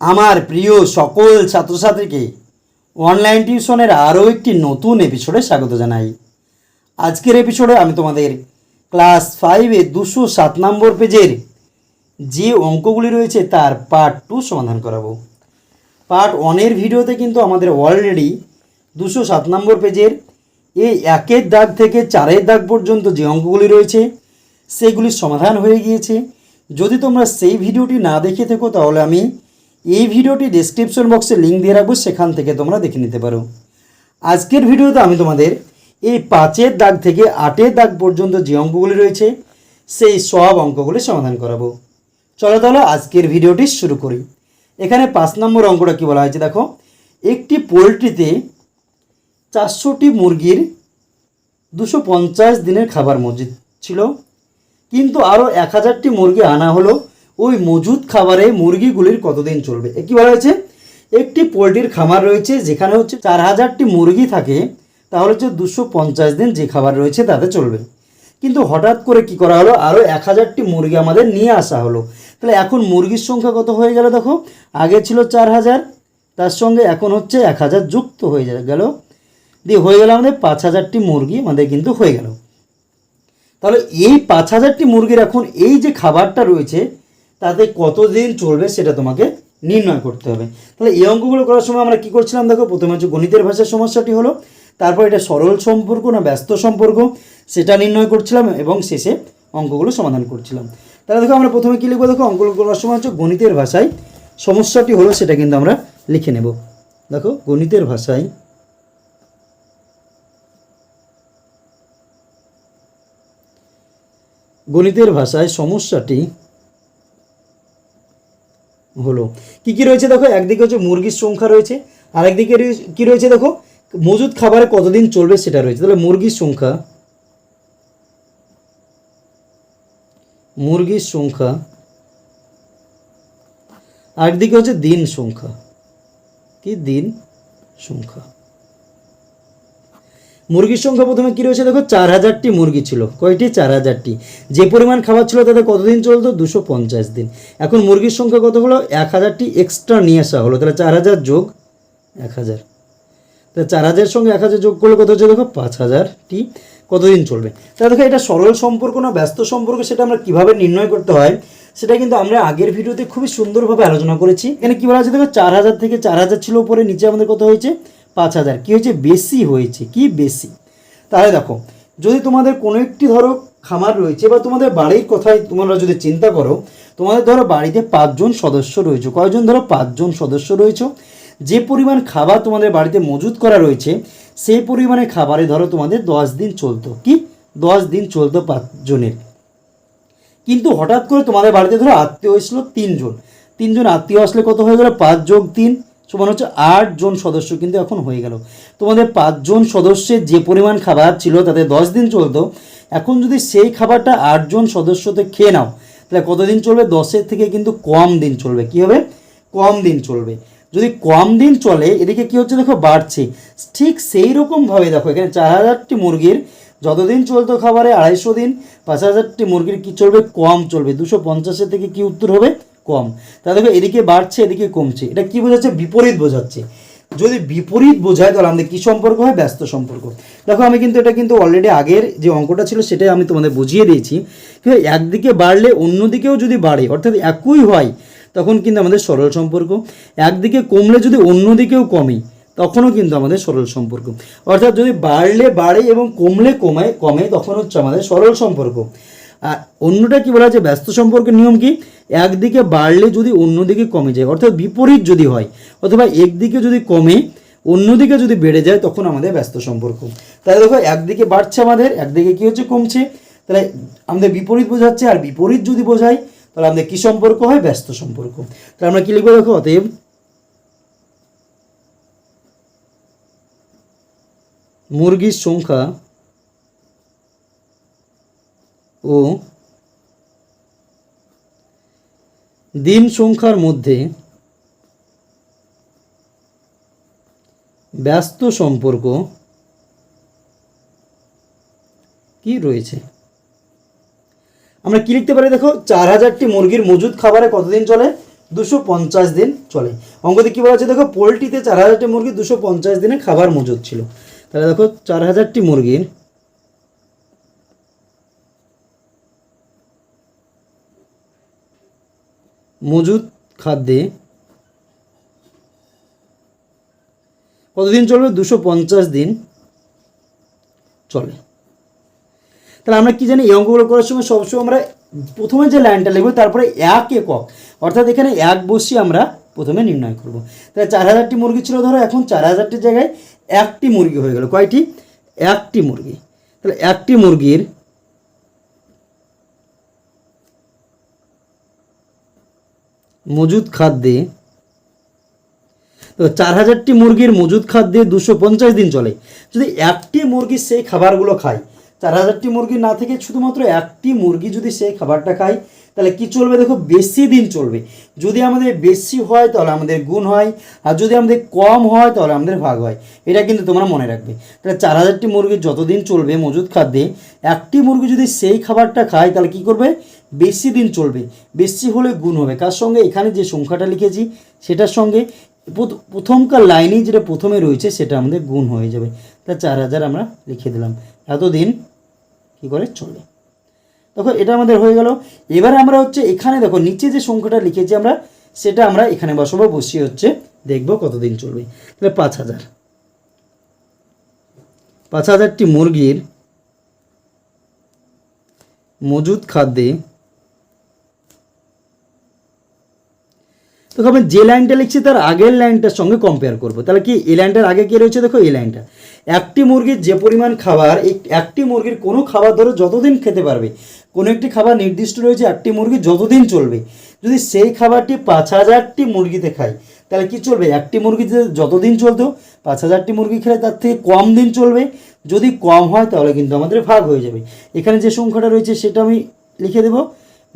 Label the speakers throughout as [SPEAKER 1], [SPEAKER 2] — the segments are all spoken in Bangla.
[SPEAKER 1] আমার প্রিয় সকল ছাত্রছাত্রীকে অনলাইন টিউশনের আরও একটি নতুন এপিসোডে স্বাগত জানাই। আজকের এপিসোডে আমি তোমাদের ক্লাস ফাইভে দুশো সাত নম্বর পেজের যে অঙ্কগুলি রয়েছে তার পার্ট টু সমাধান করাবো। পার্ট ওয়ানের ভিডিওতে কিন্তু আমাদের অলরেডি দুশো সাত নম্বর পেজের এই একের দাগ থেকে চারের দাগ পর্যন্ত যে অঙ্কগুলি রয়েছে, সেগুলির সমাধান হয়ে গিয়েছে। যদি তোমরা সেই ভিডিওটি না দেখে থাকো, তাহলে আমি এই ভিডিওটি ডেসক্রিপশন বক্সে লিঙ্ক দিয়ে রাখব, সেখান থেকে তোমরা দেখে নিতে পারো। আজকের ভিডিওতে আমি তোমাদের এই পাঁচের দাগ থেকে আটের দাগ পর্যন্ত যে অঙ্কগুলি রয়েছে, সেই সব অঙ্কগুলি সমাধান করাবো। চলো তাহলে আজকের ভিডিওটি শুরু করি। এখানে পাঁচ নম্বর অঙ্কটা কি বলা হয়েছে দেখো, একটি পোলট্রিতে চারশোটি মুরগির দুশো পঞ্চাশ দিনের খাবার মজুদ ছিল, কিন্তু আরও এক হাজারটি মুরগি আনা হলো ওই মজুদ খাবারে মুরগিগুলির কতদিন চলবে? কি বলা হয়েছে? একটি পোলট্রির খামার রয়েছে, যেখানে হচ্ছে চার হাজারটি মুরগি থাকে, তাহলে হচ্ছে দুশো পঞ্চাশ দিন যে খাবার রয়েছে তাতে চলবে। কিন্তু হঠাৎ করে কি করা হলো? আরও এক হাজারটি মুরগি আমাদের নিয়ে আসা হলো। তাহলে এখন মুরগির সংখ্যা কত হয়ে গেল দেখো? আগে ছিল চার হাজার, তার সঙ্গে এখন হচ্ছে এক হাজার যুক্ত হয়ে গেল। দিয়ে হয়ে গেল আমাদের পাঁচ হাজারটি মুরগি, আমাদের কিন্তু হয়ে গেল। তাহলে এই পাঁচ হাজারটি মুরগির এখন এই যে খাবারটা রয়েছে তাতে কতদিন চলবে সেটা তোমাকে নির্ণয় করতে হবে। তাহলে এই অঙ্কগুলো করার সময় আমরা কি করছিলাম দেখো, প্রথমে হচ্ছে গণিতের ভাষার সমস্যাটি হলো, তারপর এটা সরল সম্পর্ক না ব্যস্ত সম্পর্ক, সেটা নির্ণয় করছিলাম এবং শেষে অঙ্কগুলো সমাধান করছিলাম। তাহলে দেখো আমরা প্রথমে কী লিখব দেখো, অঙ্কগুলো করার সময় হচ্ছে গণিতের ভাষায় সমস্যাটি হলো সেটা কিন্তু আমরা লিখে নেব। দেখো, গণিতের ভাষায় গণিতের ভাষায় সমস্যাটি হলো। কি কি রয়েছে দেখো? একদিকে হচ্ছে মুরগির সংখ্যা রয়েছে আর একদিকে কি রয়েছে দেখো? মজুদ খাবারে কতদিন চলবে সেটা রয়েছে। তাহলে মুরগির সংখ্যা মুরগির সংখ্যা আর একদিকে হচ্ছে দিন সংখ্যা। কি? দিন সংখ্যা। মুরগির সংখ্যা প্রথমে কী রয়েছে? দেখো চার হাজারটি মুরগি ছিল। কয়টি? চার হাজারটি যে পরিমাণ খাবার ছিল তাতে কতদিন চলতো? দুশো পঞ্চাশ দিন। এখন মুরগির সংখ্যা কত হলো? এক হাজারটি এক্সট্রা নিয়ে আসা হলো। তাহলে চার হাজার যোগ এক হাজার তাহলে চার হাজারের সঙ্গে এক হাজার যোগ করলে কত হচ্ছে? দেখো পাঁচ হাজারটি কতদিন চলবে? তাহলে দেখো, এটা সরল সম্পর্ক না, ব্যস্ত সম্পর্ক, সেটা আমরা কীভাবে নির্ণয় করতে হয়, সেটা কিন্তু আমরা আগের ভিডিওতে খুবই সুন্দরভাবে আলোচনা করেছি। এখানে কী বলা আছে? দেখো চার হাজার থেকে চার হাজার ছিল উপরে, নিচে আমাদের কত হয়েছে? পাঁচ হাজার। কী হয়েছে? বেশি হয়েছে। কি বেশি? তাহলে দেখো, যদি তোমাদের কোনো একটি ধরো খামার রয়েছে বা তোমাদের বাড়ির কথাই তোমরা যদি চিন্তা করো, তোমাদের ধরো বাড়িতে পাঁচজন সদস্য রয়েছে। কয়জন? ধরো পাঁচজন সদস্য রয়েছে। যে পরিমাণ খাবার তোমাদের বাড়িতে মজুদ করা রয়েছে, সেই পরিমাণে খাবারে ধরো তোমাদের দশ দিন চলতো। কি? দশ দিন চলতো পাঁচজনের। কিন্তু হঠাৎ করে তোমাদের বাড়িতে ধরো আত্মীয় এসলো তিনজন। তিনজন আত্মীয় আসলে কত হয়ে গেল? পাঁচ যোগ তিন। সমান হচ্ছে আট জন সদস্য কিন্তু এখন হয়ে গেল। তোমাদের পাঁচজন সদস্যের যে পরিমাণ খাবার ছিল তাতে দশ দিন চলতো, এখন যদি সেই খাবারটা আটজন সদস্যতে খেয়ে নাও, তাহলে কতদিন চলবে? দশের থেকে কিন্তু কম দিন চলবে। কি হবে? কম দিন চলবে। যদি কম দিন চলে, এদিকে কি হচ্ছে দেখো? বাড়ছে। ঠিক সেই রকমভাবে দেখো, এখানে চার হাজারটি মুরগির যতদিন চলতো খাবারে আড়াইশো দিন, পাঁচ হাজারটি মুরগির কি চলবে? কম চলবে। দুশো পঞ্চাশের থেকে কি উত্তর হবে? কম। তা দেখো, এদিকে বাড়ছে, এদিকে কমছে। এটা কি বোঝাচ্ছে? বিপরীত বোঝাচ্ছে। যদি বিপরীত বোঝায়, তাহলে আমাদের কী সম্পর্ক হয়? ব্যস্ত সম্পর্ক। দেখো, আমি কিন্তু এটা কিন্তু অলরেডি আগের যে অঙ্কটা ছিল, সেটাই আমি তোমাদের বুঝিয়ে দিয়েছি। কিন্তু একদিকে বাড়লে অন্যদিকেও যদি বাড়ে, অর্থাৎ একই হয়, তখন কিন্তু আমাদের সরল সম্পর্ক। একদিকে কমলে যদি অন্যদিকেও কমে, তখনও কিন্তু আমাদের সরল সম্পর্ক। অর্থাৎ যদি বাড়লে বাড়ে এবং কমলে কমায়, কমে, তখন হচ্ছে আমাদের সরল সম্পর্ক। আর অন্যটা কি বলা আছে? ব্যস্ত সম্পর্কের নিয়ম কি? একদিকে বাড়লে যদি অন্যদিকে কমে যায়, অর্থাৎ বিপরীত যদি হয়, অথবা একদিকে যদি কমে, অন্যদিকে যদি বেড়ে যায়, তখন আমাদের ব্যস্ত সম্পর্ক। তাহলে দেখো, একদিকে বাড়ছে আমাদের, একদিকে কি হচ্ছে, কমছে। তাহলে আমাদের বিপরীত বোঝাচ্ছে, আর বিপরীত যদি বোঝায় তাহলে আমাদের কি সম্পর্ক হয়? ব্যস্ত সম্পর্ক। তাহলে আমরা কি লিখব দেখো, অতএব মুরগির সংখ্যা ও দিন সংখ্যার মধ্যে ব্যস্ত সম্পর্ক কি রয়েছে? আমরা কি লিখতে পারি দেখো? চার হাজারটি মুরগির মজুদ খাবারে কতদিন চলে? দুশো পঞ্চাশ দিন চলে। অঙ্কতে কী বলা আছে দেখো? পোলট্রিতে চার হাজারটি মুরগি দুশো পঞ্চাশ দিনে খাবার মজুদ ছিল। তাহলে দেখো চার হাজারটি মুরগির মজুদ খাদ্যে কতদিন চলবে? দুশো পঞ্চাশ দিন চলে। তাহলে আমরা কি জানি? এই অঙ্কগুলো করার সময় সবসময় আমরা প্রথমে যে লাইনটা লিখব, তারপরে এক একক, অর্থাৎ এখানে এক বসিয়ে আমরা প্রথমে নির্ণয় করব। তাহলে চার হাজারটি মুরগি ছিল, ধরো এখন চার হাজারটির জায়গায় একটি মুরগি হয়ে গেল। কয়টি? একটি মুরগি। তাহলে একটি মুরগির মজুদ খাদ্যে তো চার হাজারটি মুরগির মজুদ খাদ্যে দুশো পঞ্চাশ দিন চলে। যদি একটি মুরগি সেই খাবারগুলো খায়, চার হাজারটি মুরগি না থেকে শুধুমাত্র একটি মুরগি যদি সেই খাবারটা খায়, তাহলে কি চলবে? দেখো, বেশি দিন চলবে। যদি আমাদের বেশি হয়, তাহলে আমাদের গুণ হয়। আর যদি আমাদের কম হয়, তাহলে আমাদের ভাগ হয়। এটা কিন্তু তোমরা মনে রাখবে। তাহলে চার হাজারটি মুরগি যতদিন চলবে মজুদ খাদ্যে একটি মুরগি যদি সেই খাবারটা খায়, তাহলে কি করবে? বেশি দিন চলবে, বেশি হলে গুণ হবে। কার সঙ্গে? এখানে যে সংখ্যাটা লিখেছি, সেটার সঙ্গে প্রথ- প্রথমকার লাইনেই যেটা প্রথমে রয়েছে, সেটা আমাদের গুণ হয়ে যাবে। তা চার হাজার আমরা লিখে দিলাম। এতদিন কী করে চলে দেখো, এটা আমাদের হয়ে গেল। এবারে আমরা হচ্ছে এখানে দেখো, নিচে যে সংখ্যাটা লিখেছি আমরা, সেটা আমরা এখানে বসাবো, বসিয়ে হচ্ছে দেখব কতদিন চলবে। তাহলে পাঁচ হাজার। পাঁচ হাজারটি মুরগির মজুদ খাদ্যে দেখো, আমি যে লাইনটা লিখছি তার আগের লাইনটার সঙ্গে কম্পেয়ার করব। তাহলে কি, এই লাইনটার আগে কি রয়েছে? দেখো, এই লাইনটা। একটি মুরগির যে পরিমাণ খাবার একটি মুরগির কোনো খাবার ধরো যতদিন খেতে পারবে, কোনো একটি খাবার নির্দিষ্ট রয়েছে, একটি মুরগি যতদিন চলবে, যদি সেই খাবারটি পাঁচ হাজারটি মুরগিতে খায়, তাহলে কি চলবে? একটি মুরগিতে যতদিন চলতো, পাঁচ হাজারটি মুরগি খেলে তার থেকে কম দিন চলবে। যদি কম হয়, তাহলে কিন্তু আমাদের ভাগ হয়ে যাবে। এখানে যে সংখ্যাটা রয়েছে, সেটা আমি লিখে দেবো।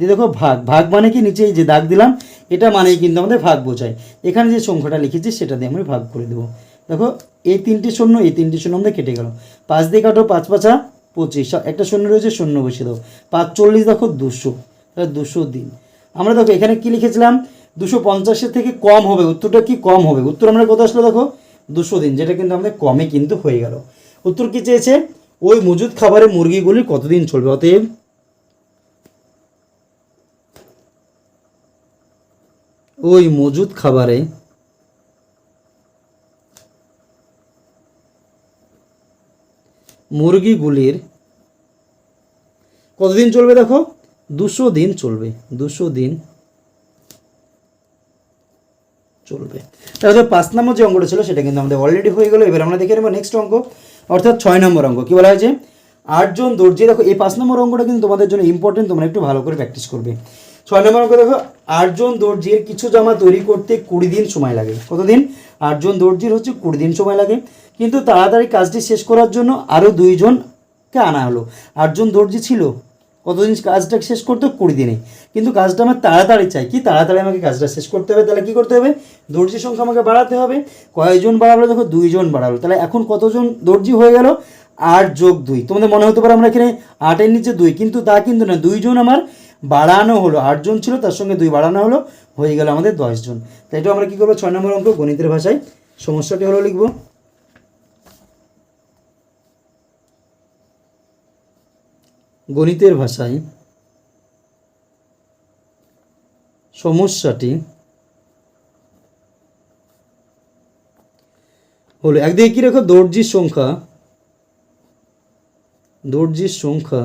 [SPEAKER 1] দিয়ে দেখো ভাগ ভাগ মানে কি? নিচে যে দাগ দিলাম, এটা মানেই কিন্তু আমাদের ভাগ বোঝায়। এখানে যে সংখ্যাটা লিখেছি, সেটা দিয়ে আমরা ভাগ করে দেবো। দেখো, এই তিনটি শূন্য, এই তিনটি শূন্য আমাদের কেটে গেল। পাঁচ দিয়ে কাটো, পাঁচ পাঁচা, পঁচিশ। একটা শূন্য রয়েছে, শূন্য বসিয়ে দাও। পাঁচ চল্লিশ দেখো, দুশো। দুশো দিন। আমরা দেখো, এখানে কি লিখেছিলাম? দুশো পঞ্চাশের থেকে কম হবে। উত্তরটা কি? কম হবে। উত্তর আমরা কত আসলো দেখো? দুশো দিন, যেটা কিন্তু আমাদের কমে কিন্তু হয়ে গেল। উত্তর কি চেয়েছে? ওই মজুদ খাবারের মুরগিগুলি কতদিন চলবে? অতএব ওই মজুদ খাবারে মুরগিগুলির কতদিন চলবে দেখো? দুশো দিন চলবে, দুশো দিন চলবে। তাহলে পাঁচ নম্বর যে অঙ্কটা ছিল সেটা কিন্তু আমাদের অলরেডি হয়ে গেলো। এবার আমরা দেখে নেব নেক্সট অঙ্ক, অর্থাৎ ছয় নম্বর অঙ্ক। কী বলা হয়েছে? আটজন দর্জি, দেখো, এই পাঁচ নম্বর অঙ্কটা কিন্তু তোমাদের জন্য ইম্পর্টেন্ট তোমরা একটু ভালো করে প্র্যাকটিস করবে। ছয় নম্বর অঙ্ক দেখো, আটজন দর্জির কিছু জামা তৈরি করতে কুড়ি দিন সময় লাগে। কতদিন? আটজন দর্জির হচ্ছে কুড়ি দিন সময় লাগে। কিন্তু তাড়াতাড়ি কাজটি শেষ করার জন্য আরও দুইজনকে আনা হলো। আটজন দর্জি ছিল, কতদিন কাজটা শেষ করতে? কুড়ি দিনে। কিন্তু কাজটা আমার তাড়াতাড়ি চাই। কি তাড়াতাড়ি আমাকে কাজটা শেষ করতে হবে? তাহলে কী করতে হবে? দর্জির সংখ্যা আমাকে বাড়াতে হবে। কয়জন বাড়ালো? দেখো, দুইজন বাড়ালো। তাহলে এখন কতজন দর্জি হয়ে গেল? আট যোগ দুই। তোমাদের মনে হতে পারে আমরা এখানে আটের নিচে দুই, কিন্তু তা কিন্তু না দুইজন আমার বাড়ানো হলো, আটজন ছিল, তার সঙ্গে দুই বাড়ানো হলো, হয়ে গেল আমাদের দশজন। তাই এটা আমরা কী করব? ছয় নম্বর অঙ্ক, গণিতের ভাষায়। সমস্যাটি হলো লিখব। গণিতের ভাষায় সমস্যাটি হলো, একদিকে কী রেখো? দর্জির সংখ্যা দর্জির সংখ্যা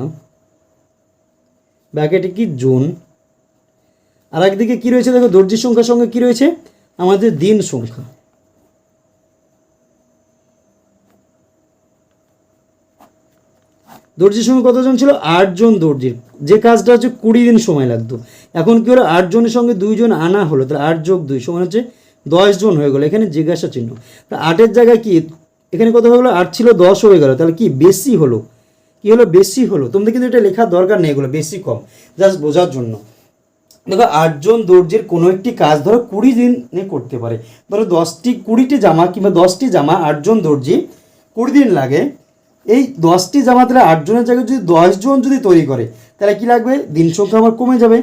[SPEAKER 1] ব্যাকেটে কি? জোন আর একদিকে কী রয়েছে? দেখো, দর্জির সংখ্যার সঙ্গে কী রয়েছে? আমাদের দিন সংখ্যা। দর্জির সঙ্গে কতজন ছিল? আটজন দর্জির। যে কাজটা হচ্ছে কুড়ি দিন সময় লাগতো। এখন কি হলো? আটজনের সঙ্গে দুইজন আনা হলো। তাহলে আট যোগ দুই সমান হচ্ছে দশজন হয়ে গেলো। এখানে জিজ্ঞাসা চিহ্ন। তা আটের জায়গায় কি? এখানে কত হয়ে গেলো? আট ছিল দশ হয়ে গেল। তাহলে কি? বেশি হলো। কি হলো? বেশি হলো। তোমাদের কিন্তু এটা লেখার দরকার নেই এগুলো, বেশি কম। জাস্ট বোঝার জন্য। দেখো, আটজন দর্জির কোনো একটি কাজ ধরো কুড়ি দিনে করতে পারে। ধরো দশটি, কুড়িটি জামা কিংবা দশটি জামা আটজন দর্জি কুড়ি দিন লাগে। এই দশটি জামা তাহলে আটজনের জায়গায় যদি দশজন যদি তৈরি করে, তাহলে কি লাগবে? দিন সংখ্যা আমার কমে যাবে।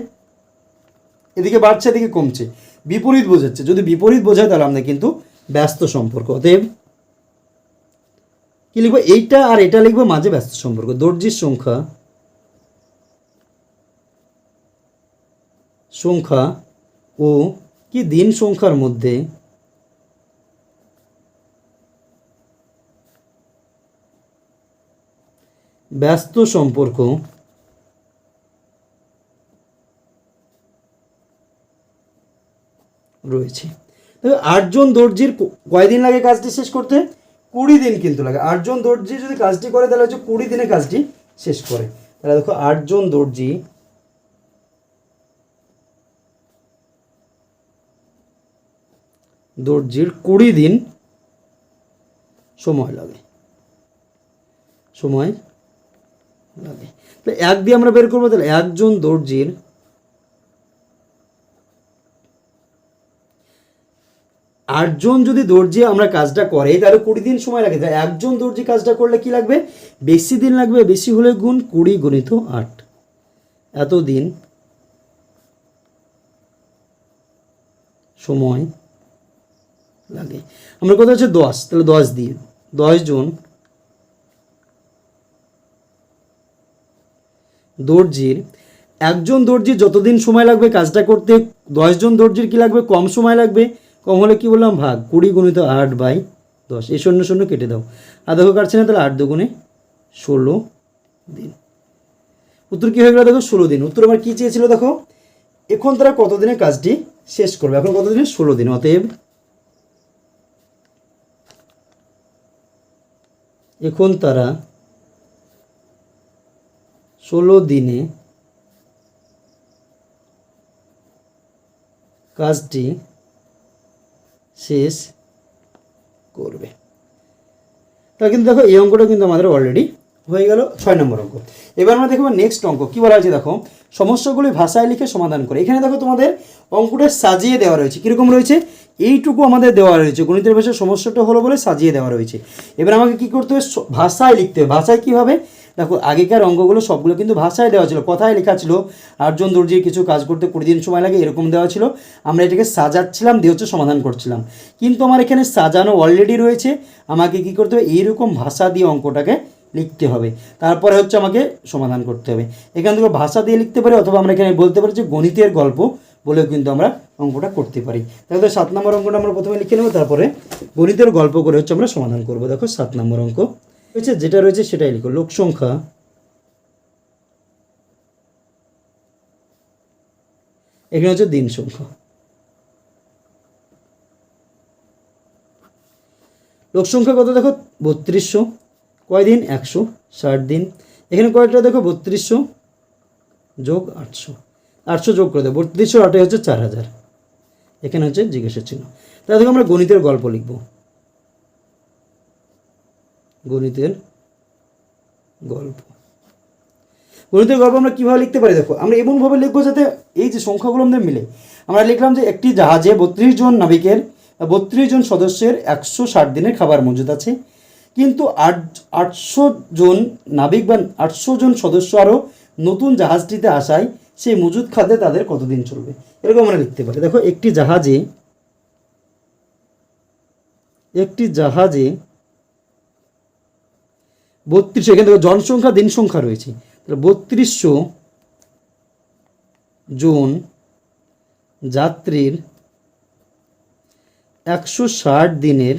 [SPEAKER 1] এদিকে বাড়ছে, এদিকে কমছে। বিপরীত বোঝাচ্ছে। যদি বিপরীত বোঝায় তাহলে আমাদের কিন্তু ব্যস্ত সম্পর্ক। অতএব কি লিখব? এইটা আর এটা লিখব মাঝে ব্যস্ত সম্পর্ক। দর্জির সংখ্যা সংখ্যা ও কি দিন সংখ্যার মধ্যে ব্যস্ত সম্পর্ক রয়েছে। আটজন দর্জির কয়দিন লাগে কাজটি শেষ করতে? কুড়ি দিন কিন্তু লাগে। আটজন দর্জি যদি কাজটি করে, তাহলে হচ্ছে কুড়ি দিনে কাজটি শেষ করে। তাহলে দেখো, আটজন দর্জি দর্জির কুড়ি দিন সময় লাগে। সময় লাগে। তাহলে এক দিয়ে আমরা বের করব, তাহলে একজন দর্জির আটজন যদি দর্জি আমরা কাজটা করে, তাহলে কুড়ি দিন সময় লাগে। তাহলে একজন দর্জি কাজটা করলে কি লাগবে? বেশি দিন লাগবে, বেশি হলে গুণ কুড়ি গুণিত আট। এত দিন সময় লাগে। আমরা কথা হচ্ছে দশ, তাহলে দশ দিন দশ জন দর্জির, একজন দর্জির যতদিন সময় লাগবে কাজটা করতে দশজন দর্জির কি লাগবে? কম সময় লাগবে। কম হলে কি বললাম? ভাগ। কুড়ি গুণিত আট বাই দশ। এই শূন্য শূন্য কেটে দাও। আর দেখো কাটছে না, তাহলে আট দুগুণে ষোলো দিন। উত্তর কী হয়ে গেল দেখো? ষোলো দিন। উত্তর আমার কী চেয়েছিল দেখো? এখন তারা কতদিনে কাজটি শেষ করবে? এখন কতদিনে? ষোলো দিন। অতএব এখন তারা ষোলো দিনে কাজটি শেষ করবে। তা কিন্তু দেখো, এই অঙ্কটা কিন্তু আমাদের অলরেডি হয়ে গেল ছয় নম্বর অঙ্ক। এবার আমরা দেখব নেক্সট অঙ্ক। কী বলা হয়েছে দেখো? সমস্যাগুলি ভাষায় লিখে সমাধান করে। এখানে দেখো তোমাদের অঙ্কটা সাজিয়ে দেওয়া রয়েছে। কীরকম রয়েছে? এইটুকু আমাদের দেওয়া রয়েছে। গণিতের ভাষায় সমস্যাটা হলো বলে সাজিয়ে দেওয়া রয়েছে। এবার আমাকে কি করতে হবে? ভাষায় লিখতে হবে। ভাষায় কীভাবে? দেখো, আগেকার অঙ্কগুলো সবগুলো কিন্তু ভাষায় দেওয়া ছিল, কথায় লেখা ছিল। আটজন দর্জির কিছু কাজ করতে কুড়ি দিন সময় লাগে, এরকম দেওয়া ছিল। আমরা এটাকে সাজাচ্ছিলাম, দিয়ে হচ্ছে সমাধান করছিলাম। কিন্তু আমার এখানে সাজানো অলরেডি রয়েছে। আমাকে কি করতে হবে? এইরকম ভাষা দিয়ে অঙ্কটাকে লিখতে হবে। তারপরে হচ্ছে আমাকে সমাধান করতে হবে। এখান থেকে ভাষা দিয়ে লিখতে পারি অথবা আমরা এখানে বলতে পারি যে গণিতের গল্প বলেও কিন্তু আমরা অঙ্কটা করতে পারি। তাহলে সাত নম্বর অঙ্কটা আমরা প্রথমে লিখে নেব, তারপরে গণিতের গল্প করে হচ্ছে আমরা সমাধান করব। দেখো, সাত নম্বর অঙ্ক। রয়েছে, যেটা রয়েছে সেটাই লিখো। লোক সংখ্যা। এখানে হচ্ছে দিন সংখ্যা। লোক সংখ্যা কত দেখো? বত্রিশশো। কয় দিন একশো। ষাট দিন। এখানে কয়টা দেখো, বত্রিশশো যোগ আটশো। আটশো যোগ করে দেবো বত্রিশশো আটে হচ্ছে চার হাজার। এখানে হচ্ছে জিজ্ঞাসা চিহ্ন। তাহলে দেখো আমরা গণিতের গল্প লিখব। গণিতের গল্প। গণিতের গল্প আমরা কীভাবে লিখতে পারি দেখো, আমরা এমনভাবে লিখব যাতে এই যে সংখ্যাগুলো আমাদের মিলে। আমরা লিখলাম যে একটি জাহাজে বত্রিশ জন নাবিকের, বত্রিশ জন সদস্যের একশো ষাট দিনের খাবার মজুদ আছে। কিন্তু আট, আটশো জন নাবিক বা আটশো জন সদস্য আরও নতুন জাহাজটিতে আসায় সেই মজুদ খাদ্যে তাদের কতদিন চলবে? এরকম আমরা লিখতে পারি। দেখো, একটি জাহাজে একটি জাহাজে বত্রিশশো, এখানে দেখো জনসংখ্যা দিন সংখ্যা রয়েছে। তাহলে বত্রিশশো জন যাত্রীর একশো ষাট দিনের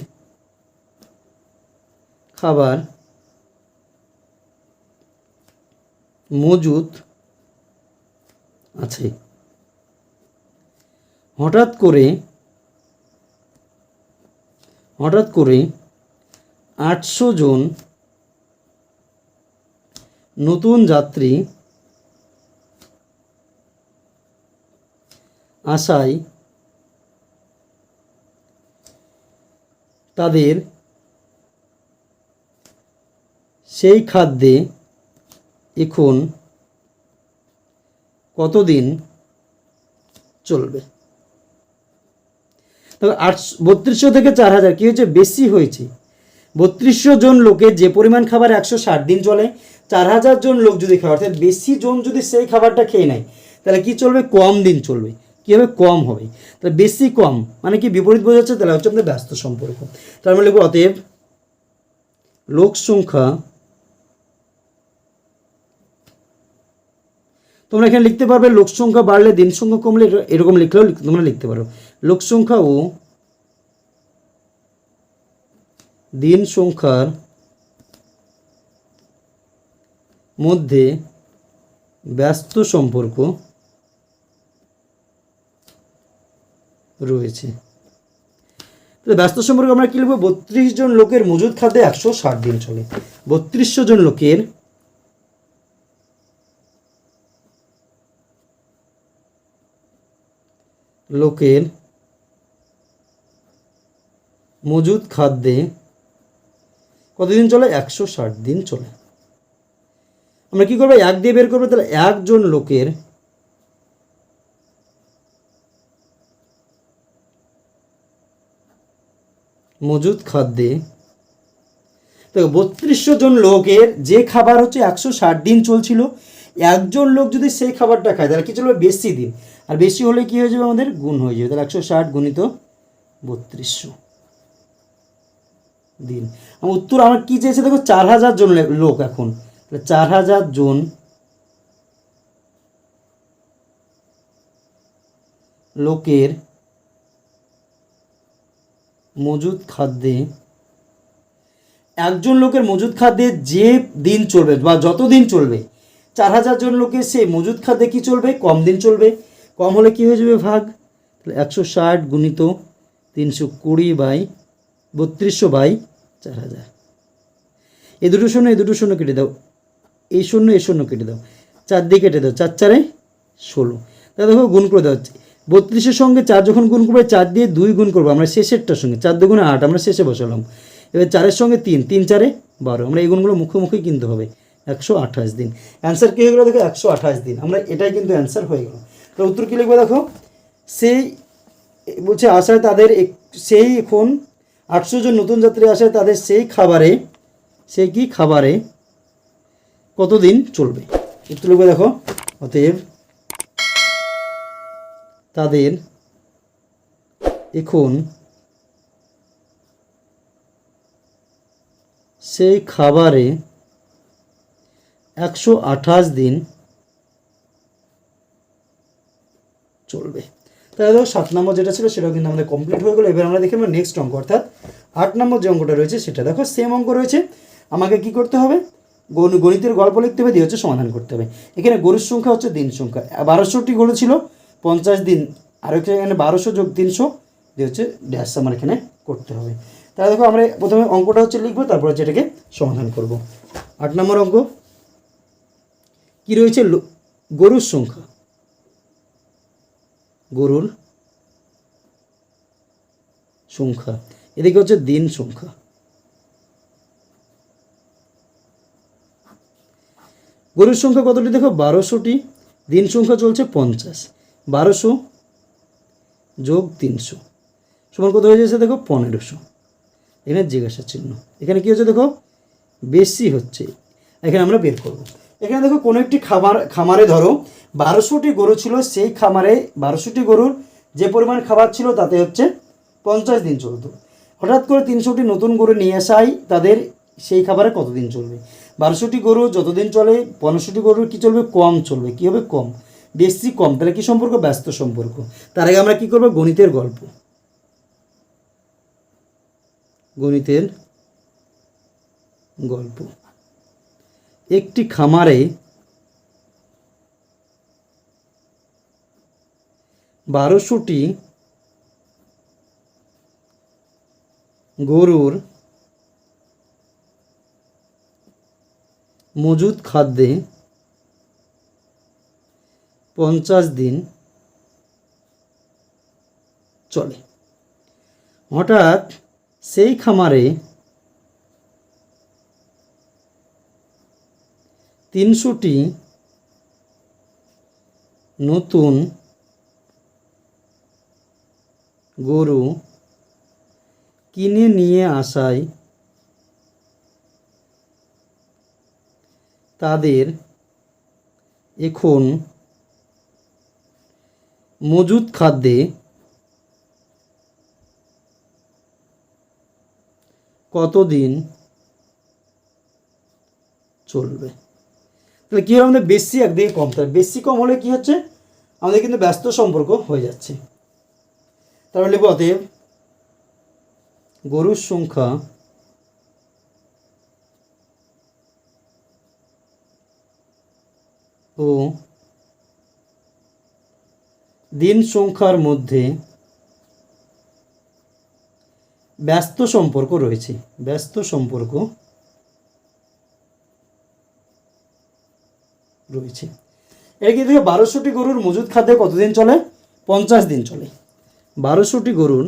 [SPEAKER 1] খাবার মজুদ আছে। হঠাৎ করে হঠাৎ করে আটশো জন নতুন যাত্রী আশায় তাদের সেই খাদ্যে এখন কতদিন চলবে? তবে আটশো, বত্রিশশো থেকে চার হাজার, কী হয়েছে? বেশি হয়েছে। বত্রিশশো জন লোকের যে পরিমাণ খাবার একশো ষাট দিন চলে চার হাজার জন লোক যদি খায়, অর্থাৎ বেশি জন যদি সেই খাবারটা খেয়ে নেয়, তাহলে কি চলবে? কম দিন চলবে। কী হবে কম হবে? তাহলে বেশি কম মানে কি বিপরীত বোঝাচ্ছে তাহলে হচ্ছে আমাদের ব্যস্ত সম্পর্ক। তার মানে লিখব অতএব লোক সংখ্যা, তোমরা এখানে লিখতে পারবে লোক সংখ্যা বাড়লে দিন সংখ্যা কমলে এরকম লিখলেও তোমরা লিখতে পারো। লোক সংখ্যা ও দিন সংখ্যার মধ্যে ব্যস্ত সম্পর্ক রয়েছে। ব্যস্ত সম্পর্কে আমরা কী লিখব? বত্রিশ জন লোকের মজুদ খাদ্যে একশো ষাট দিন চলে। বত্রিশশো জন লোকের লোকের মজুদ খাদ্যে কতদিন চলে? একশো ষাট দিন চলে। আমরা কি করব? এক দিয়ে বের করব, তাহলে একজন লোকের মজুদ খাদ্যে, দেখো, বত্রিশশো জন লোকের যে খাবার হচ্ছে একশো ষাট দিন চলছিল। একজন লোক যদি সেই খাবারটা খায়, তাহলে কি চলবে? বেশি দিন। আর বেশি হলে কি হয়ে যাবে? আমাদের গুণ হয়ে যাবে। তাহলে একশো ষাট গুণিত বত্রিশশো দিন। উত্তর, আমার কী চেয়েছে? দেখো, চার হাজার জন লোক এখন। তাহলে চার হাজার জন লোকের মজুদ খাদ্যে, একজন লোকের মজুদ খাদ্যে যে দিন চলবে বা যত দিন চলবে, চার হাজার জন লোকের সেই মজুদ খাদ্যে কি চলবে? কম দিন চলবে। কম হলে কি হয়ে যাবে? ভাগ। তাহলে একশো ষাট গুণিত তিনশো কুড়ি বাই বত্রিশশো বাই চার হাজার। এই দুটো শূন্য এই দুটো শূন্য কেটে দাও। এই শূন্য এই শূন্য কেটে দাও। চার দিয়ে কেটে দাও, চার চারে ষোলো। তাহলে দেখো, গুণ করে দেওয়া হচ্ছে। বত্রিশের সঙ্গে চার যখন গুণ করবে, চার দিয়ে দুই গুণ করব। আমরা শেষেরটার সঙ্গে, চার দুগুণে আট, আমরা শেষে বসালাম। এবার চারের সঙ্গে তিন তিন চারে বারো। আমরা এই গুণগুলো মুখে মুখে কিনতে হবে একশো আঠাশ দিন। অ্যান্সার কী হয়ে গেলো দেখো, একশো আঠাশ দিন। আমরা এটাই কিন্তু অ্যান্সার হয়ে গেল। তো উত্তর কী লিখব দেখো? সেই বলছে আশায় তাদের এক- সেই এখন আটশো জন নতুন যাত্রী আসায় তাদের সেই খাবারে, সেই কি খাবারে কতদিন চলবে? উত্তর লিখবে দেখো। অতএব তাদের এখন সেই খাবারে একশো আঠাশ দিন চলবে। তাহলে দেখো, সাত নম্বর যেটা ছিল সেটাও কিন্তু আমাদের কমপ্লিট হয়ে গেলো। এবার আমরা দেখে নেব নেক্সট অঙ্ক। অর্থাৎ আট নম্বর যে অঙ্কটা রয়েছে সেটা দেখো সেম অঙ্ক রয়েছে। আমাকে কি করতে হবে? গণিতের গল্প লিখতে হবে, দিয়ে হচ্ছে সমাধান করতে হবে। এখানে গরুর সংখ্যা হচ্ছে দিন সংখ্যা। বারোশোটি গরু ছিল, পঞ্চাশ দিন। আর এখানে বারোশো যোগ তিনশো, দিয়ে হচ্ছে ড্যাশ আমার এখানে করতে হবে। তাহলে দেখো আমরা প্রথমে অঙ্কটা হচ্ছে লিখব, তারপর হচ্ছে এটাকে সমাধান করব। আট নম্বর অঙ্ক। কি রয়েছে? গরুর সংখ্যা। গরুর সংখ্যা। এদিকে হচ্ছে দিন সংখ্যা। গরুর সংখ্যা কতটি দেখো? বারোশোটি। দিন সংখ্যা চলছে পঞ্চাশ। বারোশো যোগ তিনশো। সমান কত হয়ে যাচ্ছে দেখো? পনেরোশো। এখানে জিজ্ঞাসা চিহ্ন। এখানে কি হচ্ছে দেখো? বেশি হচ্ছে। এখানে আমরা বের করব। এখানে দেখো, কোনো একটি খামার, খামারে ধরো, বারোশোটি গরু ছিল, সেই খামারে বারোশোটি গরুর যে পরিমাণ খাবার ছিল, তাতে হচ্ছে পঞ্চাশ দিন চলতো। হঠাৎ করে তিনশোটি নতুন গরু নিয়ে আসাই তাদের সেই খাবারে কতদিন চলবে? বারোশোটি গরু যতদিন চলে, পনেরোশোটি গরুর কী চলবে? কম চলবে। কী হবে? কম। বেশি কম। তাহলে কী সম্পর্ক? ব্যস্ত সম্পর্ক। তার আগে আমরা কী করব? গণিতের গল্প। গণিতের গল্প। একটি খামারে বারোশোটি গরুর মজুদ খাদ্যে পঞ্চাশ দিন চলে। হঠাৎ সেই খামারে তিনশোটি নতুন গরু কিনে নিয়ে আসায় তাদের এখন মজুদ খাদ্যে কতদিন চলবে? তাহলে কী হলো আমাদের বেশি একদিকে কম। তাহলে বেশি কম হলে কি হচ্ছে? আমাদের কিন্তু ব্যস্ত সম্পর্ক হয়ে যাচ্ছে। তাহলে লিখব অতএব গরুর সংখ্যা ও দিন সংখ্যার মধ্যে ব্যস্ত সম্পর্ক রয়েছে। ব্যস্ত সম্পর্ক রয়েছে। কি থেকে বারোশোটি গরুর মজুদ খাদ্যে কতদিন চলে? পঞ্চাশ দিন চলে। বারোশোটি গরুর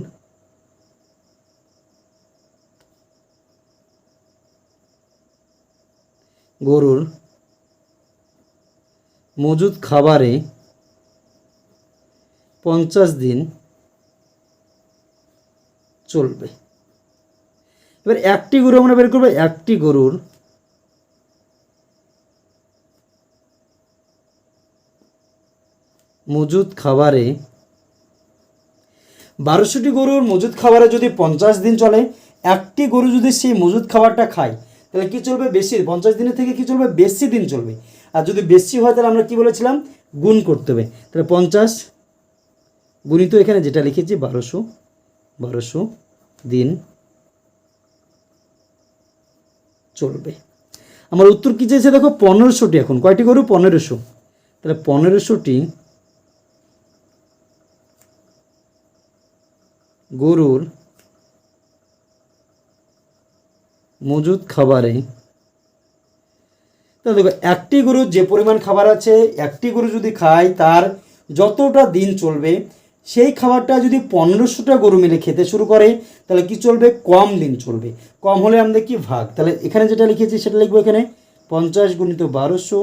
[SPEAKER 1] গরুর মজুদ খাবারে পঞ্চাশ দিন চলবে। এবার একটি গরু আমরা বের করব, একটি গরুর মজুদ খাবারে বারোশোটি গরুর মজুদ খাবারে যদি পঞ্চাশ দিন চলে, একটি গরু যদি সেই মজুদ খাবারটা খায়, তাহলে কি চলবে? বেশি, পঞ্চাশ দিনের থেকে কি চলবে? বেশি দিন চলবে। আর যদি বেশি হয়, তাহলে আমরা কি বলেছিলাম? গুণ করতে হবে। তাহলে পঞ্চাশ গুণিত এখানে যেটা লিখেছি, বারোশো বারোশো দিন চলবে। আমার উত্তর কী চেয়েছে দেখো? পনেরোশোটি এখন। কয়টি গরু? পনেরোশো। তাহলে পনেরোশোটি গরুর মজুদ খাবারে তা দেখো, একটি গরুর যে পরিমাণ খাবার আছে, একটি গরু যদি খায়, তার যতটা দিন চলবে, সেই খাবারটা যদি পনেরোশোটা গরু মিলে খেতে শুরু করে, তাহলে কি চলবে? কম দিন চলবে। কম হলে আমাদের কি ভাগ? তাহলে এখানে যেটা লিখেছি, সেটা লিখব এখানে। পঞ্চাশ গুণিত বারোশো,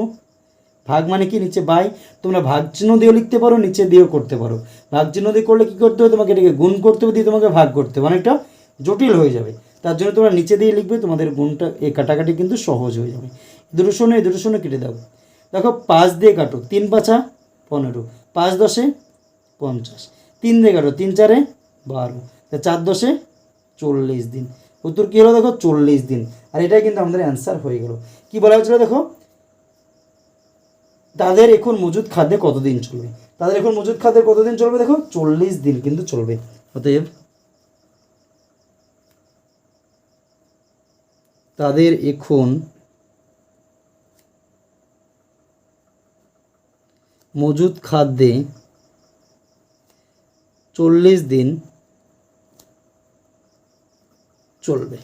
[SPEAKER 1] ভাগ মানে কি? নিচে বাই। তোমরা ভাগ চিহ্ন দিয়েও লিখতে পারো, নিচে দিয়েও করতে পারো। ভাগ চিহ্ন দিয়ে করলে কী করতে হবে? তোমাকে এটাকে গুণ করতে হবে, দিয়ে তোমাকে ভাগ করতে হবে। অনেকটা জটিল হয়ে যাবে। তার জন্য তোমরা নিচে দিয়ে লিখবে, তোমাদের গুণটা এই কাটাকাটি কিন্তু সহজ হয়ে যাবে। দুটো শূন্য দুটো শূন্য কেটে দাও। দেখো, পাঁচ দিয়ে কাটো, তিন পাঁচা পনেরো, পাঁচ দশে পঞ্চাশ, তিন দিয়ে কাটো, তিন চারে বারো, তা চার দশে চল্লিশ দিন। উত্তর কী হলো দেখো? চল্লিশ দিন। আর এটাই কিন্তু আমাদের অ্যান্সার হয়ে গেল। কি বলা হয়েছিল দেখো? তাদের এখন মজুদ খাদ্যে কতদিন চলবে? তাদের এখন মজুদ খাদ্যে কতদিন চলবে দেখো? চল্লিশ দিন কিন্তু চলবে। অতএব তাদের এখন মজুদ খাদ্যে চল্লিশ দিন চলবে।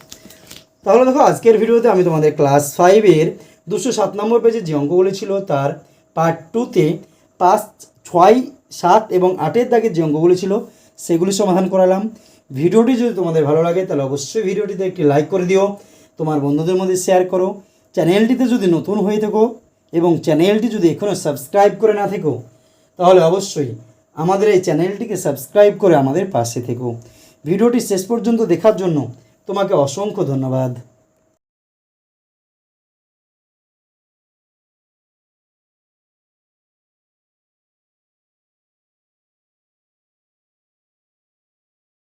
[SPEAKER 1] তাহলে দেখো, আজকের ভিডিওতে আমি তোমাদের ক্লাস ফাইভের দুশো সাত নম্বর পেজে যে অঙ্কগুলি ছিল, তার পার্ট টুতে পাঁচ, ছয়, সাত এবং আটের দাগের যে অঙ্কগুলি ছিল, সেগুলি সমাধান করালাম। ভিডিওটি যদি তোমাদের ভালো লাগে, তাহলে অবশ্যই ভিডিওটিতে একটি লাইক করে দিও। তোমার বন্ধুদের মধ্যে শেয়ার করো। চ্যানেলটিতে যদি নতুন হয়ে থাকো এবং চ্যানেলটি যদি এখনও সাবস্ক্রাইব করে না থেকো, তাহলে অবশ্যই আমাদের এই চ্যানেলটিকে সাবস্ক্রাইব করে আমাদের পাশে থেকো। ভিডিওটি শেষ পর্যন্ত দেখার জন্য তোমাকে অসংখ্য ধন্যবাদ।